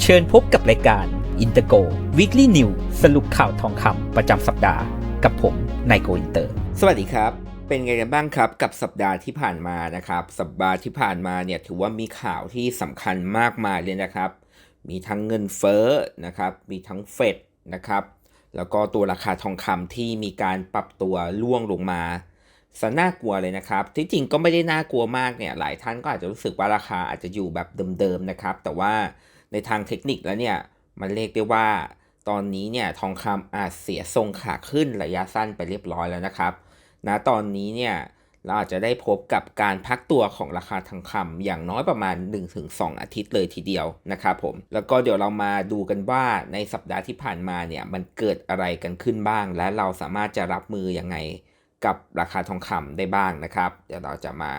เชิญพบกับรายการ i n t e r g o Weekly New สรุปข่าวทองคำประจำสัปดาห์ กับผมนายโกอินเตอร์ สวัสดีครับ เป็นไงกันบ้างครับกับสัปดาห์ที่ผ่านมานะครับ สัปดาห์ที่ผ่านมาเนี่ยถือว่ามีข่าวที่สำคัญมากมายเลยนะครับ มีทั้งเงินเฟ้อนะครับ มีทั้งเฟดนะครับ แล้วก็ตัวราคาทองคำที่มีการปรับตัวล่วงลงมาสน่ากลัวเลยนะครับ ที่จริงก็ไม่ได้น่ากลัวมากเนี่ย หลายท่านก็อาจจะรู้สึกว่าราคาอาจจะอยู่แบบเดิมๆนะครับ แต่ว่าในทางเทคนิคแล้วเนี่ย มันเรียกได้ว่า ตอนนี้เนี่ยทองคำอาจเสียทรงขาขึ้นระยะสั้นไปเรียบร้อยแล้วนะครับณตอนนี้เนี่ย เราอาจจะได้พบกับการพักตัวของราคาทองคำอย่างน้อยประมาณ 1-2 อาทิตย์เลยทีเดียวนะครับผม แล้วก็เดี๋ยวเรามาดูกันว่าในสัปดาห์ที่ผ่านมาเนี่ยมันเกิดอะไรกันขึ้นบ้าง และเราสามารถจะรับมือยังไงกับราคาทองคำได้บ้างนะครับ เดี๋ยวเราจะมา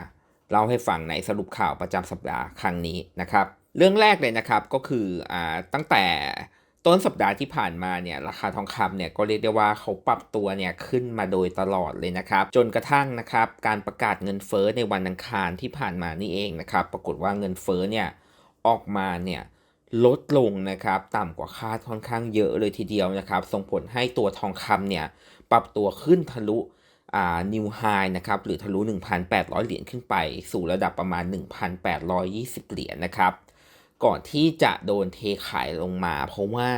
เล่าให้ฟังในสรุปข่าวประจำสัปดาห์ครั้งนี้นะครับ เรื่องแรกเลยนะครับก็คืออ่าตั้งแต่ ต้นสัปดาห์ที่ผ่านมาเนี่ยราคาทองคำเนี่ยก็เรียกได้ว่าเขาปรับตัวเนี่ยขึ้นมาโดยตลอดเลยนะครับ จนกระทั่งนะครับการประกาศเงินเฟ้อในวันอังคารที่ผ่านมานี่เองนะครับ ปรากฏว่าเงินเฟ้อเนี่ยออกมาเนี่ยลดลงนะครับต่ำกว่าคาดค่อนข้างเยอะเลยทีเดียวนะครับ ส่งผลให้ตัวทองคำเนี่ยปรับตัวขึ้นทะลุอ่า new high นะครับหรือทะลุ 1,800 เหรียญขึ้นไป สู่ระดับประมาณ 1,820 เหรียญนะครับ ก่อนที่จะโดนเทขายลงมา เพราะว่า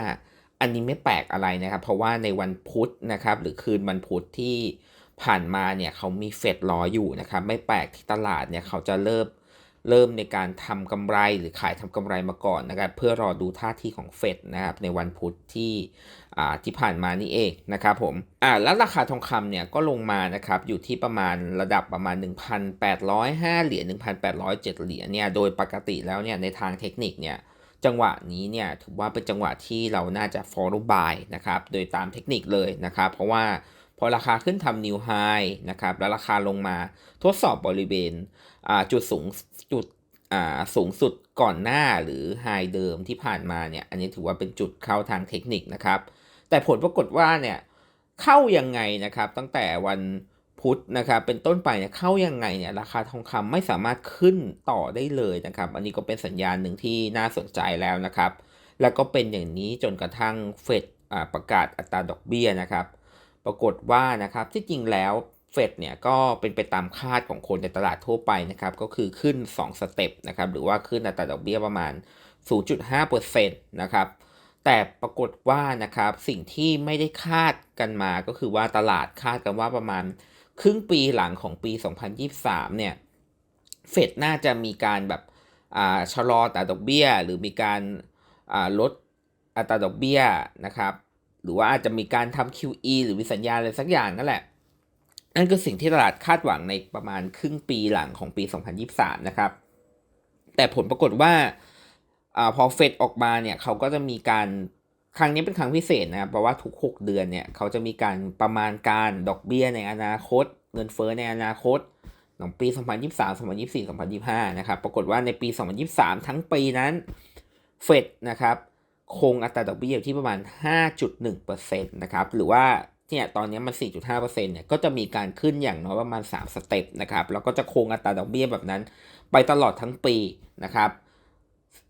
อันนี้ไม่แปลกอะไรนะครับ เพราะว่าในวันพุธนะครับ หรือคืนวันพุธที่ผ่านมาเนี่ยเขามีเฟดรออยู่นะครับ ไม่แปลกที่ตลาดเนี่ยเขาจะเริ่มเริ่มในการทำกำไรหรือขายทำกำไรมาก่อนนะครับ เพื่อรอดูท่าทีของเฟดนะครับในวันพุธที่ ที่ผ่านมานี่เองนะครับผมอ่าแล้วราคาทองคำเนี่ยก็ลงมานะครับอยู่ที่ประมาณระดับประมาณ 1,805 เหรียญ1,807 เหรียญเนี่ยโดยปกติแล้วเนี่ยในทางเทคนิคเนี่ยจังหวะนี้เนี่ยถือว่าเป็นจังหวะที่เราน่าจะ follow buy นะครับโดยตามเทคนิคเลยนะครับเพราะว่าพอราคาขึ้นทำ new high นะครับแล้วราคาลงมาทดสอบบริเวณอ่าจุดสูงจุดอ่าสูงสุดก่อนหน้าหรือ high เดิมที่ผ่านมาเนี่ยอันนี้ถือว่าเป็นจุดเข้าทางเทคนิคนะครับ แต่ผลปรากฏว่าเนี่ยเข้ายังไงนะครับตั้งแต่วันพุธนะครับเป็นต้นไปเนี่ยเข้ายังไงเนี่ยราคาทองคำไม่สามารถขึ้นต่อได้เลยนะครับ อันนี้ก็เป็นสัญญาณหนึ่งที่น่าสนใจแล้วนะครับ แล้วก็เป็นอย่างนี้จนกระทั่งเฟดประกาศอัตราดอกเบี้ยนะครับ ปรากฏว่านะครับที่จริงแล้วเฟดเนี่ยก็เป็นไปตามคาดของคนในตลาดทั่วไปนะครับ ก็คือขึ้น 2 สเต็ปนะครับหรือว่าขึ้นอัตราดอกเบี้ยประมาณ 0.5%นะครับ แต่ปรากฏว่านะครับสิ่งที่ไม่ได้คาดกันมาก็คือว่าตลาดคาดกันว่าประมาณครึ่งปีหลังของปี 2023 เนี่ย เฟดน่าจะมีการแบบชะลออัตราดอกเบี้ย หรือมีการลดอัตราดอกเบี้ยนะครับ หรือว่าอาจจะมีการทำ QE หรือมีสัญญาอะไรสักอย่างนั่นแหละ นั่นคือสิ่งที่ตลาดคาดหวังในประมาณครึ่งปีหลังของปี 2023 นะครับ แต่ผลปรากฏว่า อาพอเฟดออกมาเนี่ยเขาก็จะมีการครั้งนี้เป็นครั้งพิเศษนะครับเพราะว่าทุก 6 เดือนเนี่ยเขาจะมีการประมาณการดอกเบี้ยในอนาคต เงินเฟ้อในอนาคตของปี 2023 2024 2025 นะครับ ปรากฏว่าในปี 2023 ทั้งปีนั้นเฟดนะครับคงอัตราดอกเบี้ยอยู่ที่ประมาณ 5.1%นะครับ หรือว่าเนี่ยตอนนี้มัน 4.5%เนี่ย ก็จะมีการขึ้นอย่างน้อยประมาณ 3 สเต็ปนะครับ แล้วก็จะคงอัตราดอกเบี้ยแบบนั้นไปตลอดทั้งปีนะครับ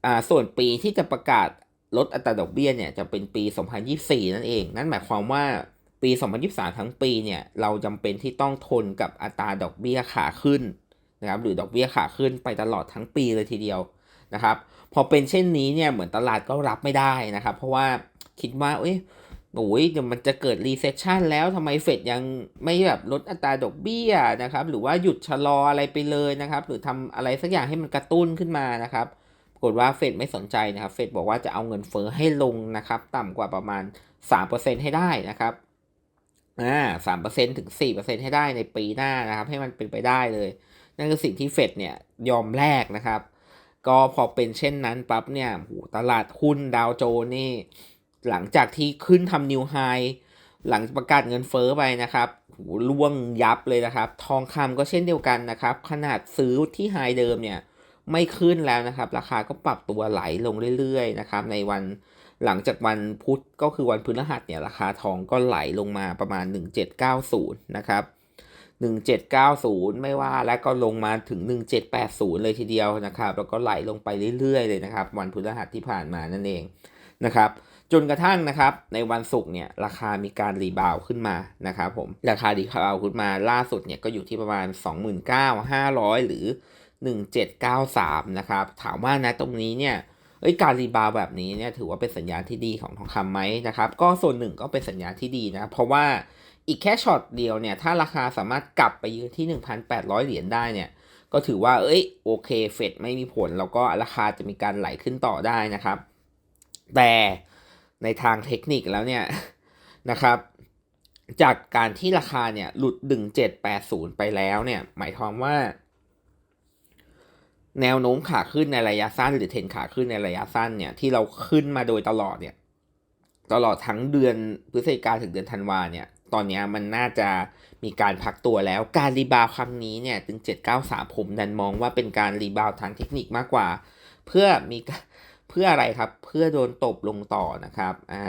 อ่าส่วนปีที่จะประกาศลดอัตราดอกเบี้ยเนี่ยจะเป็นปี 2024 นั่นเอง นั่นหมายความว่าปี 2023 ทั้งปีเนี่ยเราจำเป็นที่ต้องทนกับอัตราดอกเบี้ยขาขึ้นนะครับหรือดอกเบี้ยขาขึ้นไปตลอดทั้งปีเลยทีเดียวนะครับพอเป็นเช่นนี้เนี่ยเหมือนตลาดก็รับไม่ได้นะครับ เพราะว่าคิดว่าเอ้ยโอ้ยเดี๋ยวมันจะเกิดรีเซชชันแล้วทำไมเฟดยังไม่แบบลดอัตราดอกเบี้ยนะครับ หรือว่าหยุดชะลออะไรไปเลยนะครับ หรือทำอะไรสักอย่างให้มันกระตุ้นขึ้นมานะครับ ปรากฏว่าเฟดไม่สนใจนะครับ เฟดบอกว่าจะเอาเงินเฟ้อให้ลงนะครับ ต่ำกว่าประมาณ 3%ให้ได้นะครับอ่าสามเปอร์เซ็นถึงสี่เปอร์เซ็นให้ได้ในปีหน้านะครับ ให้มันเป็นไปได้เลย นั่นคือสิ่งที่เฟดเนี่ยยอมแลกนะครับ ก็พอเป็นเช่นนั้นปั๊บเนี่ยตลาดหุ้นดาวโจนส์นี่ หลังจากที่ขึ้นทำนิวไฮหลังประกาศเงินเฟ้อไปนะครับล่วงยับเลยนะครับ ทองคำก็เช่นเดียวกันนะครับ ขนาดซื้อที่ไฮเดิมเนี่ย ไม่ขึ้นแล้วนะครับ ราคาก็ปรับตัวไหลลงเรื่อยๆนะครับ ในวันหลังจากวันพุธก็คือวันพฤหัสเนี่ยราคาทองก็ไหลลงมาประมาณ 1790 นะครับ 1790 ไม่ว่าแล้วก็ลงมาถึง 1780 เลยทีเดียวนะครับ แล้วก็ไหลลงไปเรื่อยๆเลยนะครับ วันพฤหัสที่ผ่านมานั่นเองนะครับจนกระทั่งนะครับในวันศุกร์เนี่ยราคามีการรีบาวขึ้นมานะครับผมราคารีบาวขึ้นมาล่าสุดเนี่ยก็อยู่ที่ประมาณ 29,500 หรือ 1793 นะครับ ถามว่านะตรงนี้เนี่ยเอ้ยการรีบาวด์แบบนี้เนี่ยถือว่าเป็นสัญญาณที่ดีของทองคำไหมนะครับ ก็ส่วนหนึ่งก็เป็นสัญญาณที่ดีนะ เพราะว่าอีกแค่ช็อตเดียวเนี่ย ถ้าราคาสามารถกลับไปยืนที่ 1,800 เหรียญได้เนี่ย ก็ถือว่า เอ้ยโอเคเฟดไม่มีผล แล้วก็ราคาจะมีการไหลขึ้นต่อได้นะครับ แต่ในทางเทคนิคแล้วเนี่ยนะครับ จากการที่ราคาเนี่ยหลุด 1780 ไปแล้วเนี่ย หมายความว่า แนวโน้มขาขึ้นในระยะสั้น หรือเทรนขาขึ้นในระยะสั้นเนี่ยที่เราขึ้นมาโดยตลอดเนี่ยตลอดทั้งเดือนพฤศจิกาถึงเดือนธันวาเนี่ยตอนนี้มันน่าจะมีการพักตัวแล้วการรีบาวครั้งนี้เนี่ยถึง793 ผมดันมองว่าเป็นการรีบาวทางเทคนิคมากกว่า เพื่อมีเพื่ออะไรครับ เพื่อโดนตบลงต่อนะครับอ่า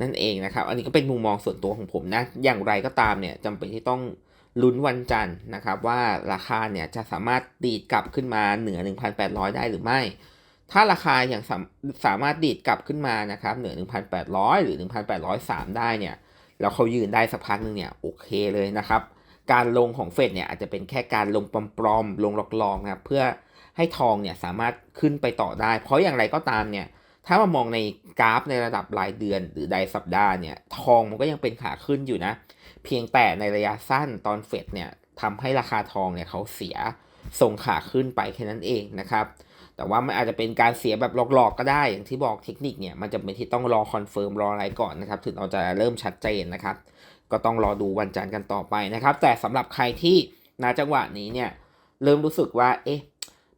นั่นเองนะครับ อันนี้ก็เป็นมุมมองส่วนตัวของผมนะ อย่างไรก็ตามเนี่ยจำเป็นที่ต้อง ลุ้นวันจันทร์นะครับว่าราคาเนี่ยจะสามารถดีดกลับขึ้นมาเหนือ 1,800 ได้หรือไม่ ถ้าราคาอย่างสาสามารถดีดกลับขึ้นมานะครับเหนือ 1,800 หรือ 1,803 ได้เนี่ยแล้วเขายืนได้สักพักหนึ่งเนี่ยโอเคเลยนะครับการลงของเฟดเนี่ยอาจจะเป็นแค่การลงปลอมๆลงหลอกๆนะครับเพื่อให้ทองเนี่ยสามารถขึ้นไปต่อได้ เพราะอย่างไรก็ตามเนี่ยถ้ามามองในกราฟในระดับรายเดือนหรือรายสัปดาห์เนี่ยทองมันก็ยังเป็นขาขึ้นอยู่นะ เพียงแต่ในระยะสั้นตอนเฟดเนี่ยทำให้ราคาทองเนี่ยเขาเสียส่งขาขึ้นไปแค่นั้นเองนะครับ แต่ว่ามันอาจจะเป็นการเสียแบบหลอกๆก็ได้ อย่างที่บอกเทคนิคเนี่ยมันจะเป็นที่ต้องรอคอนเฟิร์มรออะไรก่อนนะครับ ถึงเราจะเริ่มชัดเจนนะครับ ก็ต้องรอดูวันจันทร์กันต่อไปนะครับ แต่สำหรับใครที่ณจังหวะนี้เนี่ยเริ่มรู้สึกว่าเอ๊ะ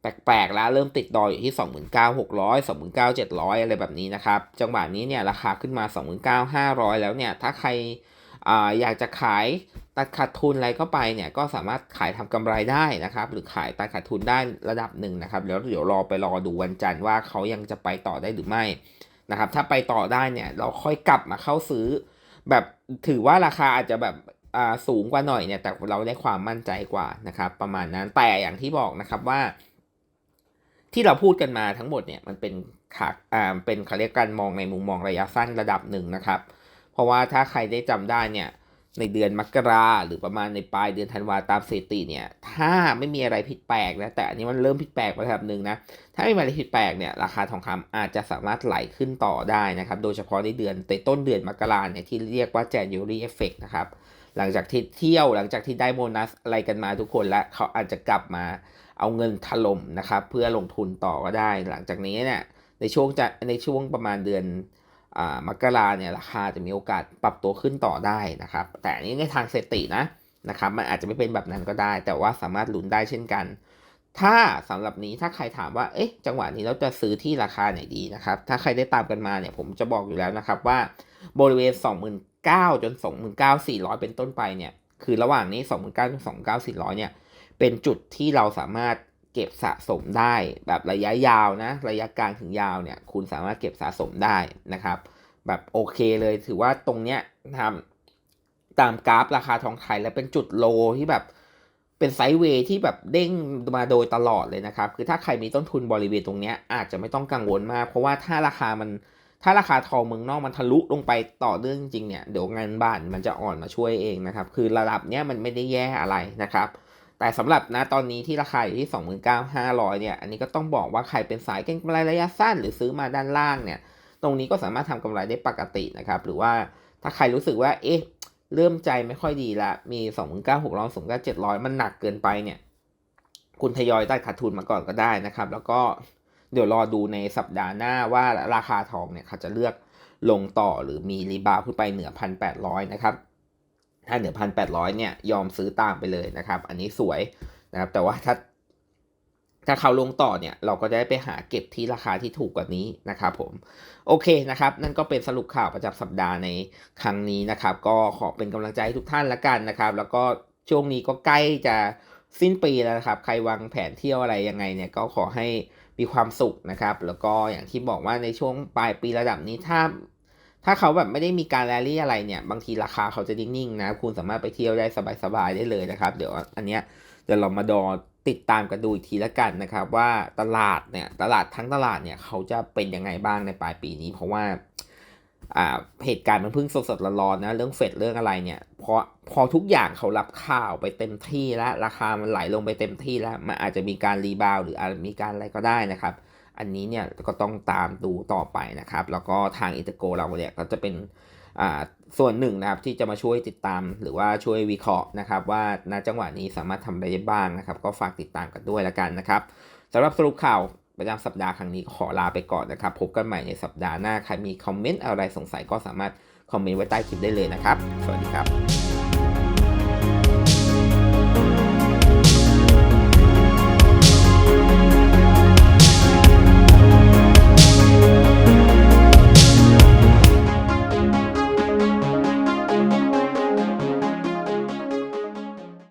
แปลกๆแล้วเริ่มติดดอยอยู่ที่ 29,600 29,700 อะไรแบบนี้นะครับ จังหวะนี้เนี่ยราคาขึ้นมา 29,500 แล้วเนี่ยถ้าใคร อยากจะขายตัดขาดทุนอะไรเข้าไปเนี่ยก็สามารถขายทำกำไรได้นะครับ หรือขายตัดขาดทุนได้ระดับหนึ่งนะครับแล้วเดี๋ยวรอไปรอดูวันจันทร์ว่าเขายังจะไปต่อได้หรือไม่นะครับ ถ้าไปต่อได้เนี่ยเราค่อยกลับมาเข้าซื้อ แบบถือว่าราคาอาจจะแบบอ่าสูงกว่าหน่อยเนี่ยแต่เราได้ความมั่นใจกว่านะครับ ประมาณนั้นแต่อย่างที่บอกนะครับว่า ที่เราพูดกันมาทั้งหมดเนี่ยมันเป็นขาอ่าเป็นเขาเรียกการมองในมุมมองระยะสั้นระดับหนึ่งนะครับ เพราะว่าถ้าใครได้จำได้เนี่ยในเดือนมกราหรือประมาณในปลายเดือนธันวาตามสถิติเนี่ย ถ้าไม่มีอะไรผิดแปลกนะแต่อันนี้มันเริ่มผิดแปลกระดับหนึ่งนะถ้าไม่มีอะไรผิดแปลกเนี่ยราคาทองคำอาจจะสามารถไหลขึ้นต่อได้นะครับ โดยเฉพาะในเดือนในต้นเดือนมกราเนี่ยที่เรียกว่า January effect นะครับหลังจากที่เที่ยวหลังจากที่ได้โบนัสอะไรกันมาทุกคนแล้วเขาอาจจะกลับมาเอาเงินถล่มนะครับ เพื่อลงทุนต่อก็ได้ หลังจากนี้เนี่ยในช่วงจะในช่วงประมาณเดือน มกราเนี่ยราคาจะมีโอกาสปรับตัวขึ้นต่อได้นะครับ แต่อันนี้ในทางสถิตินะนะครับ มันอาจจะไม่เป็นแบบนั้นก็ได้ แต่ว่าสามารถลุ้นได้เช่นกัน ถ้าสำหรับนี้ถ้าใครถามว่าเอ๊ะจังหวะนี้เราจะซื้อที่ราคาไหนดีนะครับ ถ้าใครได้ตามกันมาเนี่ยผมจะบอกอยู่แล้วนะครับว่าบริเวณ 29,000จน29,400 เป็นต้นไปเนี่ยคือระหว่างนี้ 29,000จน29,400เนี่ยเป็นจุดที่เราสามารถ เก็บสะสมได้แบบระยะยาวนะ ระยะกลางถึงยาวเนี่ย คุณสามารถเก็บสะสมได้นะครับ แบบโอเคเลยถือว่าตรงเนี้ยทำตามกราฟราคาทองไทยแล้วเป็นจุดโลที่แบบเป็นไซด์เวย์ที่แบบเด้งมาโดยตลอดเลยนะครับ คือถ้าใครมีต้นทุนบริเวณตรงเนี้ยอาจจะไม่ต้องกังวลมาก เพราะว่าถ้าราคามันถ้าราคาทองเมืองนอกมันทะลุลงไปต่อเนื่องจริงเนี่ยเดี๋ยวเงินบานมันจะอ่อนมาช่วยเองนะครับ คือระดับเนี้ยมันไม่ได้แย่อะไรนะครับ แต่สำหรับนะตอนนี้ที่ราคาอยู่ที่ 29,500 เนี่ย อันนี้ก็ต้องบอกว่าใครเป็นสายเก็งกำไรระยะสั้น หรือซื้อมาด้านล่างเนี่ย ตรงนี้ก็สามารถทำกำไรได้ปกตินะครับ หรือว่าถ้าใครรู้สึกว่า เอ๊ะ เริ่มใจไม่ค่อยดีละ มี 29,600 29,700 มันหนักเกินไปเนี่ย คุณทยอยตัดขาดทุนมาก่อนก็ได้นะครับ แล้วก็เดี๋ยวรอดูในสัปดาห์หน้าว่าราคาทองเนี่ยเขาจะเลือกลงต่อหรือมีรีบาวขึ้นไปเหนือ 1,800 นะครับ ถ้าเหนือ1,800เนี่ยยอมซื้อตามไปเลยนะครับ อันนี้สวยนะครับ แต่ว่าถ้าถ้าเขาลงต่อเนี่ยเราก็จะได้ไปหาเก็บที่ราคาที่ถูกกว่านี้นะครับผมโอเคนะครับ นั่นก็เป็นสรุปข่าวประจำสัปดาห์ในครั้งนี้นะครับ ก็ขอเป็นกำลังใจให้ทุกท่านละกันนะครับ แล้วก็ช่วงนี้ก็ใกล้จะสิ้นปีแล้วนะครับ ใครวางแผนเที่ยวอะไรยังไงเนี่ยก็ขอให้มีความสุขนะครับ แล้วก็อย่างที่บอกว่าในช่วงปลายปีระดับนี้ถ้า ถ้าเขาแบบไม่ได้มีการแรลลี่อะไรเนี่ย บางทีราคาเขาจะนิ่งๆนะ คุณสามารถไปเที่ยวได้สบายๆได้เลยนะครับ เดี๋ยวอันเนี้ยเดี๋ยวเรามาดอติดตามกันดูอีกทีละกันนะครับ ว่าตลาดเนี่ยตลาดทั้งตลาดเนี่ยเขาจะเป็นยังไงบ้างในปลายปีนี้ เพราะว่าเหตุการณ์มันเพิ่งสดๆร้อนๆนะเรื่องเฟดเรื่องอะไรเนี่ยพอพอทุกอย่างเขารับข่าวไปเต็มที่แล้วราคามันไหลลงไปเต็มที่แล้วมันอาจจะมีการรีบาวหรืออาจจะมีการอะไรก็ได้นะครับ อันนี้เนี่ยก็ต้องตามดูต่อไปนะครับ แล้วก็ทางอินเตอร์โกเราเนี่ยก็จะเป็นส่วนหนึ่งนะครับที่จะมาช่วยติดตามหรือว่าช่วยวิเคราะห์นะครับ ว่าณจังหวะนี้สามารถทำอะไรได้บ้างนะครับ ก็ฝากติดตามกันด้วยละกันนะครับสำหรับสรุปข่าวประจำสัปดาห์ครั้งนี้ขอลาไปก่อนนะครับ พบกันใหม่ในสัปดาห์หน้าใครมีคอมเมนต์อะไรสงสัยก็สามารถคอมเมนต์ไว้ใต้คลิปได้เลยนะครับ สวัสดีครับ